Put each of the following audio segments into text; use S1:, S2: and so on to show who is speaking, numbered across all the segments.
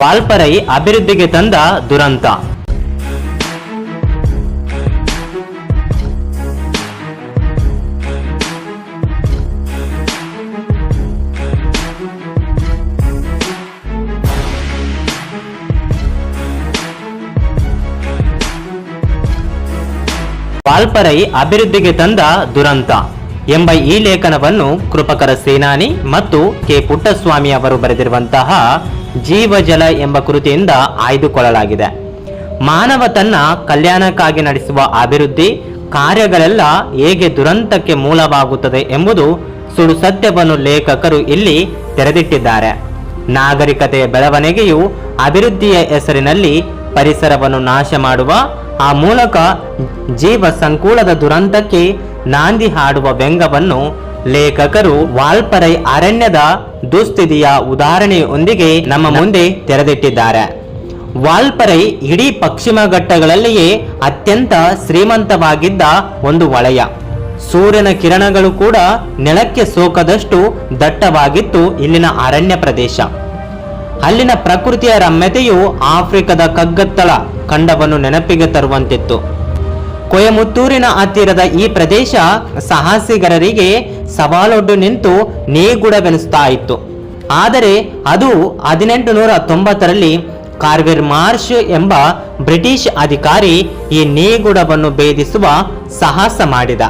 S1: ವಾಲ್ಪರೈ ಅಭಿವೃದ್ಧಿಗೆ ತಂದ ದುರಂತ. ವಾಲ್ಪರೈ ಅಭಿವೃದ್ಧಿಗೆ ತಂದ ದುರಂತ ಎಂಬ ಈ ಲೇಖನವನ್ನು ಕೃಪಕರ ಸೇನಾನಿ ಮತ್ತು ಕೆ ಪುಟ್ಟಸ್ವಾಮಿ ಅವರು ಬರೆದಿರುವಂತಹ ಜೀವಜಲ ಎಂಬ ಕೃತಿಯಿಂದ ಆಯ್ದುಕೊಳ್ಳಲಾಗಿದೆ. ಮಾನವ ತನ್ನ ಕಲ್ಯಾಣಕ್ಕಾಗಿ ನಡೆಸುವ ಅಭಿವೃದ್ಧಿ ಕಾರ್ಯಗಳೆಲ್ಲ ಹೇಗೆ ದುರಂತಕ್ಕೆ ಮೂಲವಾಗುತ್ತದೆ ಎಂಬುದು ಸುಡು ಸತ್ಯವನ್ನು ಲೇಖಕರು ಇಲ್ಲಿ ತೆರೆದಿಟ್ಟಿದ್ದಾರೆ. ನಾಗರಿಕತೆಯ ಬೆಳವಣಿಗೆಯು ಅಭಿವೃದ್ಧಿಯ ಹೆಸರಿನಲ್ಲಿ ಪರಿಸರವನ್ನು ನಾಶ ಮಾಡುವ, ಆ ಮೂಲಕ ಜೀವ ಸಂಕುಲದ ದುರಂತಕ್ಕೆ ನಾಂದಿ ಹಾಡುವ ವ್ಯಂಗ್ಯವನ್ನು ಲೇಖಕರು ವಾಲ್ಪರೈ ಅರಣ್ಯದ ದುಸ್ಥಿತಿಯ ಉದಾಹರಣೆಯೊಂದಿಗೆ ನಮ್ಮ ಮುಂದೆ ತೆರೆದಿಟ್ಟಿದ್ದಾರೆ. ವಾಲ್ಪರೈ ಇಡೀ ಪಶ್ಚಿಮ ಘಟ್ಟಗಳಲ್ಲಿಯೇ ಅತ್ಯಂತ ಶ್ರೀಮಂತವಾಗಿದ್ದ ಒಂದು ವಲಯ. ಸೂರ್ಯನ ಕಿರಣಗಳು ಕೂಡ ನೆಲಕ್ಕೆ ಸೋಕದಷ್ಟು ದಟ್ಟವಾಗಿತ್ತು ಇಲ್ಲಿನ ಅರಣ್ಯ ಪ್ರದೇಶ. ಅಲ್ಲಿನ ಪ್ರಕೃತಿಯ ರಮ್ಯತೆಯು ಆಫ್ರಿಕಾದ ಕಗ್ಗತ್ತಳ ಖಂಡವನ್ನು ನೆನಪಿಗೆ ತರುವಂತಿತ್ತು. ಕೊಯಮುತ್ತೂರಿನ ಹತ್ತಿರದ ಈ ಪ್ರದೇಶ ಸಾಹಸಿಗರರಿಗೆ ಸವಾಲೊಡ್ಡು ನಿಂತು ನೇಗುಡವೆನಿಸ್ತಾ ಇತ್ತು. ಆದರೆ ಅದು ಹದಿನೆಂಟು ನೂರ ತೊಂಬತ್ತರಲ್ಲಿ ಕಾರ್ವಿರ್ ಮಾರ್ಷ್ ಎಂಬ ಬ್ರಿಟಿಷ್ ಅಧಿಕಾರಿ ಈ ನೇಗುಡವನ್ನು ಭೇದಿಸುವ ಸಾಹಸ ಮಾಡಿದ.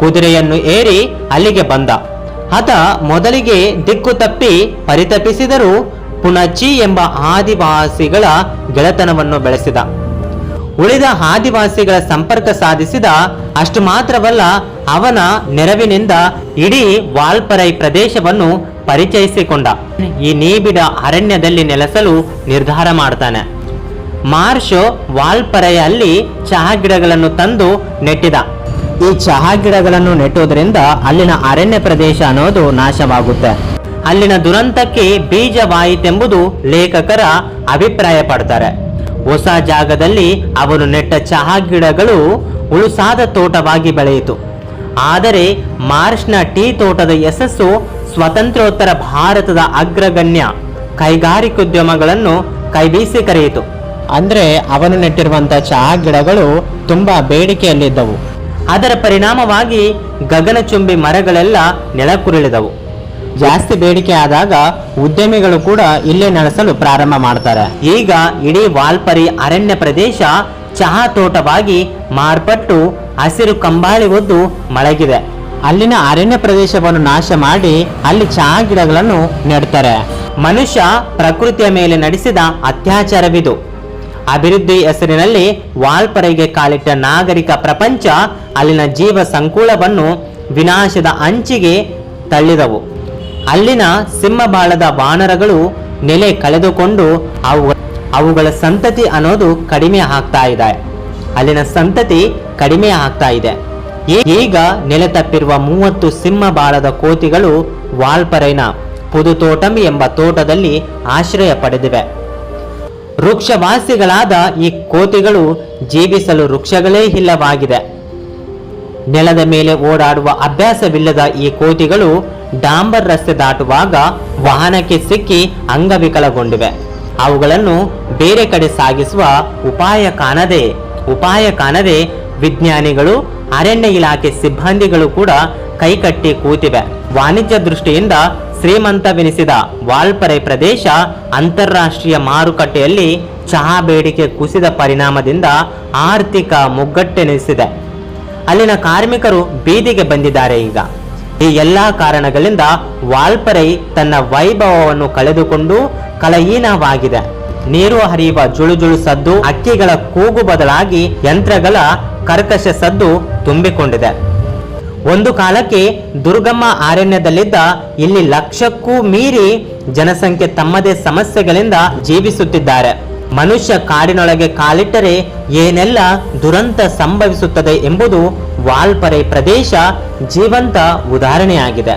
S1: ಕುದುರೆಯನ್ನು ಏರಿ ಅಲ್ಲಿಗೆ ಬಂದ. ಆತ ಮೊದಲಿಗೆ ದಿಕ್ಕು ತಪ್ಪಿ ಪರಿತಪಿಸಿದರೂ ಪುಣಚಿ ಎಂಬ ಆದಿವಾಸಿಗಳ ಗೆಳೆತನವನ್ನು ಬೆಳೆಸಿದ. ಉಳಿದ ಆದಿವಾಸಿಗಳ ಸಂಪರ್ಕ ಸಾಧಿಸಿದ ಅಷ್ಟು ಮಾತ್ರವಲ್ಲ ಅವನ ನೆರವಿನಿಂದ ಇಡೀ ವಾಲ್ಪರೈ ಪ್ರದೇಶವನ್ನು ಪರಿಚಯಿಸಿಕೊಂಡ. ಈ ನೀಬಿಡ ಅರಣ್ಯದಲ್ಲಿ ನೆಲೆಸಲು ನಿರ್ಧಾರ ಮಾಡ್ತಾನೆ. ಮಾರ್ಷ್ ವಾಲ್ಪರೆಯಲ್ಲಿ ಚಹಾ ಗಿಡಗಳನ್ನು ತಂದು ನೆಟ್ಟಿದ. ಈ ಚಹಾ ಗಿಡಗಳನ್ನು ನೆಟ್ಟುವುದರಿಂದ ಅಲ್ಲಿನ ಅರಣ್ಯ ಪ್ರದೇಶ ಅನ್ನೋದು ನಾಶವಾಗುತ್ತೆ. ಅಲ್ಲಿನ ದುರಂತಕ್ಕೆ ಬೀಜವಾಯಿತೆಂಬುದು ಲೇಖಕರ ಅಭಿಪ್ರಾಯ ಪಡ್ತಾರೆ ಹೊಸ ಜಾಗದಲ್ಲಿ ಅವನು ನೆಟ್ಟ ಚಹಾ ಗಿಡಗಳು ಉಳುಸಾದ ತೋಟವಾಗಿ ಬೆಳೆಯಿತು. ಆದರೆ ಮಾರ್ಷ್ನ ಟೀ ತೋಟದ ಯಶಸ್ಸು ಸ್ವತಂತ್ರೋತ್ತರ ಭಾರತದ ಅಗ್ರಗಣ್ಯ ಕೈಗಾರಿಕೋದ್ಯಮಗಳನ್ನು ಕೈಬೀಸಿ ಕರೆಯಿತು. ಅಂದರೆ ಅವನು ನೆಟ್ಟಿರುವಂಥ ಚಹಾ ಗಿಡಗಳು ತುಂಬಾ ಬೇಡಿಕೆಯಲ್ಲಿದ್ದವು. ಅದರ ಪರಿಣಾಮವಾಗಿ ಗಗನಚುಂಬಿ ಮರಗಳೆಲ್ಲ ನೆಲಕ್ಕುರುಳಿದವು. ಜಾಸ್ತಿ ಬೇಡಿಕೆ ಆದಾಗ ಉದ್ಯಮಿಗಳು ಕೂಡ ಇಲ್ಲೇ ನಡೆಸಲು ಪ್ರಾರಂಭ ಮಾಡ್ತಾರೆ. ಈಗ ಇಡೀ ವಾಲ್ಪರಿ ಅರಣ್ಯ ಪ್ರದೇಶ ಚಹಾ ತೋಟವಾಗಿ ಮಾರ್ಪಟ್ಟು ಹಸಿರು ಕಂಬಾಳಿ ಒದ್ದು ಮಳಗಿದೆ. ಅಲ್ಲಿನ ಅರಣ್ಯ ಪ್ರದೇಶವನ್ನು ನಾಶ ಮಾಡಿ ಅಲ್ಲಿ ಚಹಾ ಗಿಡಗಳನ್ನು ನೆಡ್ತಾರೆ. ಮನುಷ್ಯ ಪ್ರಕೃತಿಯ ಮೇಲೆ ನಡೆಸಿದ ಅತ್ಯಾಚಾರವಿದು. ಅಭಿವೃದ್ಧಿ ಹೆಸರಿನಲ್ಲಿ ವಾಲ್ಪರೆಗೆ ಕಾಲಿಟ್ಟ ನಾಗರಿಕ ಪ್ರಪಂಚ ಅಲ್ಲಿನ ಜೀವ ಸಂಕುಲವನ್ನು ವಿನಾಶದ ಅಂಚಿಗೆ ತಳ್ಳಿದವು. ಅಲ್ಲಿನ ಸಿಂಹಬಾಳದ ವಾನರಗಳು ನೆಲೆ ಕಳೆದುಕೊಂಡು ಅವು ಅವುಗಳ ಸಂತತಿ ಅನ್ನೋದು ಕಡಿಮೆ ಆಗ್ತಾ ಇದೆ. ಅಲ್ಲಿನ ಸಂತತಿ ಕಡಿಮೆ ಆಗ್ತಾ ಇದೆ. ಈಗ ನೆಲೆ ತಪ್ಪಿರುವ ಮೂವತ್ತು ಸಿಂಹಬಾಳದ ಕೋತಿಗಳು ವಾಲ್ಪರೈನ ಪುದುತೋಟಂ ಎಂಬ ತೋಟದಲ್ಲಿ ಆಶ್ರಯ ಪಡೆದಿವೆ. ವೃಕ್ಷವಾಸಿಗಳಾದ ಈ ಕೋತಿಗಳು ಜೀವಿಸಲು ವೃಕ್ಷಗಳೇ ಇಲ್ಲವಾಗಿದೆ. ನೆಲದ ಮೇಲೆ ಓಡಾಡುವ ಅಭ್ಯಾಸವಿಲ್ಲದ ಈ ಕೋತಿಗಳು ಡಾಂಬರ್ ರಸ್ತೆ ದಾಟುವಾಗ ವಾಹನಕ್ಕೆ ಸಿಕ್ಕಿ ಅಂಗವಿಕಲಗೊಂಡಿವೆ. ಅವುಗಳನ್ನು ಬೇರೆ ಕಡೆ ಸಾಗಿಸುವ ಉಪಾಯ ಕಾಣದೆ ಉಪಾಯ ಕಾಣದೆ ವಿಜ್ಞಾನಿಗಳು, ಅರಣ್ಯ ಇಲಾಖೆ ಸಿಬ್ಬಂದಿಗಳು ಕೂಡ ಕೈಕಟ್ಟಿ ಕೂತಿವೆ. ವಾಣಿಜ್ಯ ದೃಷ್ಟಿಯಿಂದ ಶ್ರೀಮಂತವೆನಿಸಿದ ವಾಲ್ಪರೆ ಪ್ರದೇಶ ಅಂತಾರಾಷ್ಟ್ರೀಯ ಮಾರುಕಟ್ಟೆಯಲ್ಲಿ ಚಹಾ ಬೇಡಿಕೆ ಕುಸಿದ ಪರಿಣಾಮದಿಂದ ಆರ್ಥಿಕ ಮುಗ್ಗಟ್ಟೆನಿಸಿದೆ. ಅಲ್ಲಿನ ಕಾರ್ಮಿಕರು ಬೀದಿಗೆ ಬಂದಿದ್ದಾರೆ ಈಗ. ಈ ಎಲ್ಲಾ ಕಾರಣಗಳಿಂದ ವಾಲ್ಪರೈ ತನ್ನ ವೈಭವವನ್ನು ಕಳೆದುಕೊಂಡು ಕಲಹೀನವಾಗಿದೆ ನೀರು ಹರಿಯುವ ಜುಳುಜುಳು ಸದ್ದು, ಅಕ್ಕಿಗಳ ಕೂಗು ಬದಲಾಗಿ ಯಂತ್ರಗಳ ಕರ್ಕಶ ಸದ್ದು ತುಂಬಿಕೊಂಡಿದೆ. ಒಂದು ಕಾಲಕ್ಕೆ ದುರ್ಗಮ್ಮ ಅರಣ್ಯದಲ್ಲಿದ್ದ ಇಲ್ಲಿ ಲಕ್ಷಕ್ಕೂ ಮೀರಿ ಜನಸಂಖ್ಯೆ ತಮ್ಮದೇ ಸಮಸ್ಯೆಗಳಿಂದ ಜೀವಿಸುತ್ತಿದ್ದಾರೆ. ಮನುಷ್ಯ ಕಾಡಿನೊಳಗೆ ಕಾಲಿಟ್ಟರೆ ಏನೆಲ್ಲ ದುರಂತ ಸಂಭವಿಸುತ್ತದೆ ಎಂಬುದು ವಾಲ್ಪರೆ ಪ್ರದೇಶ ಜೀವಂತ ಉದಾಹರಣೆಯಾಗಿದೆ.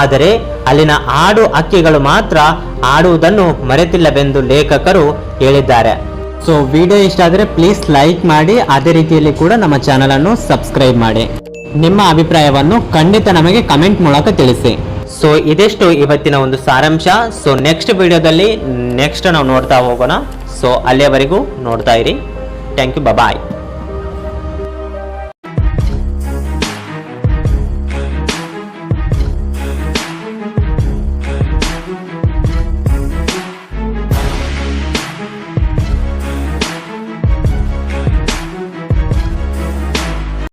S1: ಆದರೆ ಅಲ್ಲಿನ ಆಡು ಹಕ್ಕಿಗಳು ಮಾತ್ರ ಆಡುವುದನ್ನು ಮರೆತಿಲ್ಲವೆಂದು ಲೇಖಕರು ಹೇಳಿದ್ದಾರೆ. ಸೊ ವಿಡಿಯೋ ಇಷ್ಟ ಆದರೆ ಪ್ಲೀಸ್ ಲೈಕ್ ಮಾಡಿ, ಅದೇ ರೀತಿಯಲ್ಲಿ ಕೂಡ ನಮ್ಮ ಚಾನಲ್ ಅನ್ನು ಸಬ್ಸ್ಕ್ರೈಬ್ ಮಾಡಿ. ನಿಮ್ಮ ಅಭಿಪ್ರಾಯವನ್ನು ಖಂಡಿತ ನಮಗೆ ಕಮೆಂಟ್ ಮೂಲಕ ತಿಳಿಸಿ. ಸೊ ಇದೆಷ್ಟು ಇವತ್ತಿನ ಒಂದು ಸಾರಾಂಶ. ಸೊ ನೆಕ್ಸ್ಟ್ ವಿಡಿಯೋದಲ್ಲಿ ನೆಕ್ಸ್ಟ್ ನಾವು ನೋಡ್ತಾ ಹೋಗೋಣ. ಸೊ ಅಲ್ಲಿಯವರೆಗೂ ನೋಡ್ತಾ ಇರಿ. Thank you bye